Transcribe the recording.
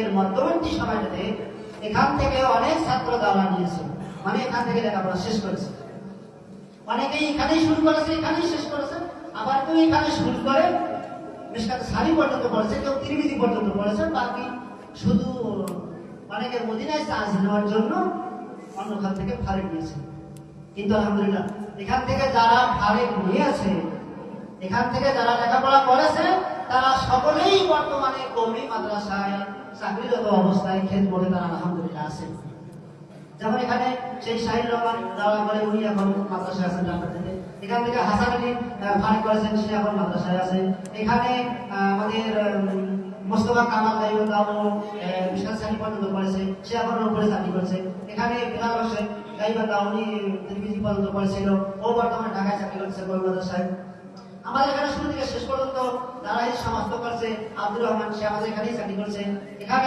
এর মধ্যবর্তী সময়টাতে এখান থেকে অনেক ছাত্র দাওয়া নিয়েছে মানে এখান থেকে লেখাপড়া শেষ করেছে। অনেকেই এখানেই শুরু করেছে, এখানেই শেষ করেছে। আবার কেউ এখানে শুরু করে মিসকাতে সারি পর্যন্ত পড়েছে, কেউ ত্রিমিতি পর্যন্ত পড়েছে, বাকি শুধু অনেকের মদিনায় চান্স নেওয়ার জন্য অন্যখান থেকে ফারেক নিয়েছে। কিন্তু আলহামদুলিল্লাহ, এখান থেকে যারা ফারেক নিয়েছে, এখান থেকে যারা লেখাপড়া করেছে, তারা সকলেই বর্তমানে কমি মাদ্রাসায় চাকরিরত অবস্থায় খেত বলে তারা আলহামদুলিল্লাহ আছে। যেমন এখানে সেই শাহিদ রহমান যারা বলে উনি এখন মাদ্রাসায় আছেন জাফরতে এখান থেকে হাসান আলী আহ, করেছেন সে এখন মাদ্রাসায় আছে। এখানে আমাদের মোস্তফা কামাল গাইবান্দাও বিশাল শ্রেণি পর্যন্ত পড়েছে। সে এখন উপরে চাকরি করছে। এখানে বিলাল হোসেন গাইবান্ধা উনি ত্রিবিজি পর্যন্ত পড়েছিল। ও বর্তমানে ঢাকায় চাকরি করছে গোল মাদ্রাসায়। আমাদের এখানে শুরু থেকে শেষ পর্যন্ত দাঁড়াই সমাজ করছে আব্দুর রহমান, সে আমাদের এখানেই চাকরি করছেন এখানে